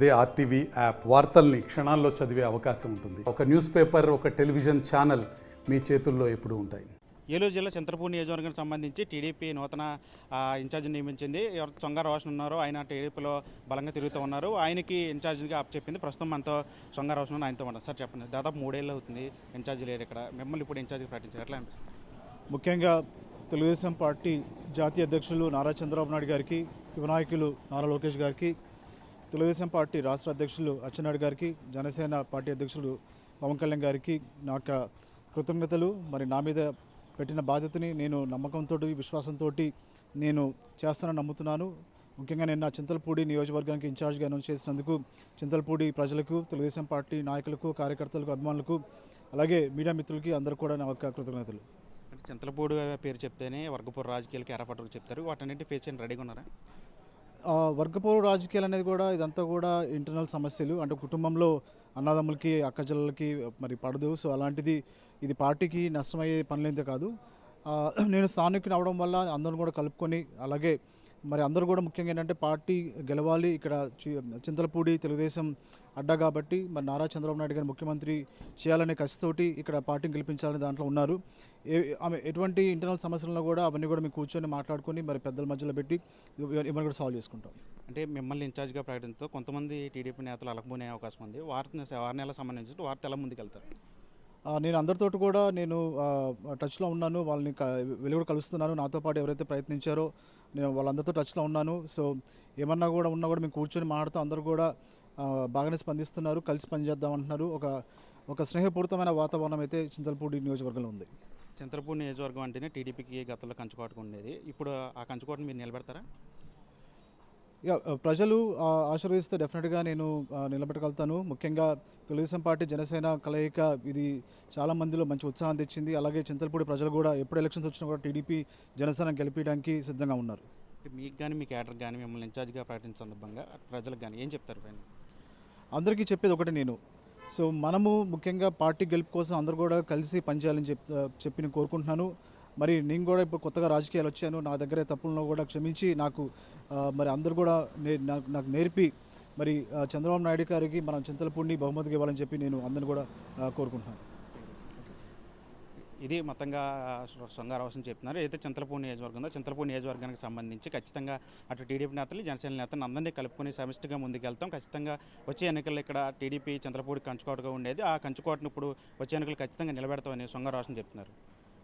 అదే RTV app వార్తల్ని క్షణాల్లో చదివే అవకాశం ఉంటుంది. ఒక న్యూస్ పేపర్ ఒక టెలివిజన్ ఛానల్ మీ చేతుల్లో ఎప్పుడూ ఉంటాయి. ఏలూరు జిల్లా చంద్రపూర్ నియోజకవర్గానికి సంబంధించి టీడీపీ నూతన ఇన్ఛార్జ్ నియమించింది. ఎవరు చొంగ రోషన్ ఉన్నారు. ఆయన టీడీపీలో బలంగా తిరుగుతూ ఉన్నారు. ఆయనకి ఇన్ఛార్జ్గా చెప్పింది. ప్రస్తుతం మనతో చొంగ రోషన్ ఉన్నారు, ఆయనతో ఉన్నారు సార్ చెప్పండి. దాదాపు మూడేళ్ళు అవుతుంది ఇన్ఛార్జ్ లేరు ఇక్కడ. మిమ్మల్ని ఇప్పుడు ఇన్ఛార్జ్ ప్రకటించారు. ఎట్లా అనిపిస్తుంది? ముఖ్యంగా తెలుగుదేశం పార్టీ జాతీయ అధ్యక్షులు నారా చంద్రబాబు నాయుడు గారికి యువ నాయకులు నారా లోకేష్ గారికి తెలుగుదేశం పార్టీ రాష్ట్ర అధ్యక్షులు అచ్చెన్నాయుడు గారికి జనసేన పార్టీ అధ్యక్షులు పవన్ కళ్యాణ్ గారికి నా యొక్క కృతజ్ఞతలు. మరి నా మీద పెట్టిన బాధ్యతని నేను నమ్మకంతో విశ్వాసంతో నేను చేస్తానని నమ్ముతున్నాను. ముఖ్యంగా నేను నా చింతలపూడి నియోజకవర్గానికి ఇన్ఛార్జ్గా అనౌన్స్ చేసినందుకు చింతలపూడి ప్రజలకు తెలుగుదేశం పార్టీ నాయకులకు కార్యకర్తలకు అభిమానులకు అలాగే మీడియా మిత్రులకి అందరూ కూడా నా యొక్క కృతజ్ఞతలు. అంటే చింతలపూడి పేరు చెప్తేనే వర్గపూర్ రాజకీయాలకి ఎరపట్టుకు చెప్తారు. వాటన్నింటి ఫేస్ చేయని రెడీగా ఉన్నారా? వర్గపోరు రాజకీయాలు అనేది కూడా ఇదంతా కూడా ఇంటర్నల్ సమస్యలు. అంటే కుటుంబంలో అన్నదమ్ములకి అక్కచెల్లెలకి మరి పడదు. సో అలాంటిది ఇది పార్టీకి నష్టమయ్యే పనులైతే కాదు. నేను స్థానికుని అవడం వల్ల అందరం కూడా కలుపుకొని అలాగే మరి అందరూ కూడా ముఖ్యంగా ఏంటంటే పార్టీ గెలవాలి ఇక్కడ చింతలపూడి తెలుగుదేశం అడ్డా కాబట్టి మరి నారా చంద్రబాబు నాయుడు గారు ముఖ్యమంత్రి చేయాలనే కసితోటి ఇక్కడ పార్టీని గెలిపించాలని దాంట్లో ఉన్నారు. ఏ ఆమె ఎటువంటి ఇంటర్నల్ సమస్యలను కూడా అవన్నీ కూడా మేము కూర్చొని మాట్లాడుకొని మరి పెద్దల మధ్యలో పెట్టి ఇవ- ఇవన్నీ కూడా సాల్వ్ చేసుకుంటాం. అంటే మిమ్మల్ని ఇన్ఛార్జ్గా ప్రకటించడంతో కొంతమంది టీడీపీ నేతలు అలకపోనే అవకాశం ఉంది. వారిని వారిని ఎలా సంబంధించి వారితో ఎలా ముందుకెళ్తారు నేను అందరితో కూడా నేను టచ్లో ఉన్నాను. వాళ్ళని కూడా కలుస్తున్నాను. నాతో పాటు ఎవరైతే ప్రయత్నించారో నేను వాళ్ళందరితో టచ్లో ఉన్నాను. సో ఏమన్నా కూడా ఉన్నా కూడా మేము కూర్చొని మాట్లాడుతూ అందరూ కూడా బాగానే స్పందిస్తున్నారు. కలిసి పనిచేద్దాం అంటున్నారు. ఒక ఒక స్నేహపూరితమైన వాతావరణం అయితే చింతలపూడి నియోజకవర్గంలో ఉంది. చింతలపూడి నియోజకవర్గం అంటేనే టీడీపీకి గతంలో కంచుకోటకు ఉండేది. ఇప్పుడు ఆ కంచుకోటను మీరు నిలబెడతారా? ఇక ప్రజలు ఆశీర్వదిస్తే డెఫినెట్గా నేను నిలబెట్టగలుగుతాను. ముఖ్యంగా తెలుగుదేశం పార్టీ జనసేన కలయిక ఇది చాలా మందిలో మంచి ఉత్సాహం తెచ్చింది. అలాగే చింతలపూడి ప్రజలు కూడా ఎప్పుడు ఎలక్షన్స్ వచ్చినా కూడా టీడీపీ జనసేన గెలిపించడానికి సిద్ధంగా ఉన్నారు. మీకు కానీ మీ క్యాడర్ కానీ మిమ్మల్ని ఇన్ఛార్జ్గా ప్రకటించిన సందర్భంగా ప్రజలకు కానీ ఏం చెప్తారు పైన అందరికీ చెప్పేది ఒకటి నేను. సో మనము ముఖ్యంగా పార్టీ గెలుపు కోసం అందరూ కూడా కలిసి పనిచేయాలని చెప్ చెప్పి నేను కోరుకుంటున్నాను. మరి నేను కూడా ఇప్పుడు కొత్తగా రాజకీయాలు వచ్చాను నా దగ్గర తప్పులను కూడా క్షమించి నాకు మరి అందరూ కూడా నాకు నాకు నేర్పి మరి చంద్రబాబు నాయుడు గారికి మనం చింతలపూడిని బహుమతికి ఇవ్వాలని చెప్పి నేను అందరిని కూడా కోరుకుంటున్నాను. ఇది మొత్తంగా సొంగారావసం చెప్తున్నారు. అయితే చింతలపూడి నియోజకవర్గంలో చింతలపూడి నియోజకవర్గానికి సంబంధించి ఖచ్చితంగా అటు టీడీపీ నేతలు జనసేన నేతలు అందరినీ కలుపుకొని సమిష్టిగా ముందుకెళ్తాం. ఖచ్చితంగా వచ్చే ఎన్నికల్లో ఇక్కడ టీడీపీ చింతలపూడి కంచుకోటగా ఉండేది. ఆ కంచుకోటను ఇప్పుడు వచ్చే ఎన్నికలు ఖచ్చితంగా నిలబెడతామని సొంగారావసం చెప్తున్నారు.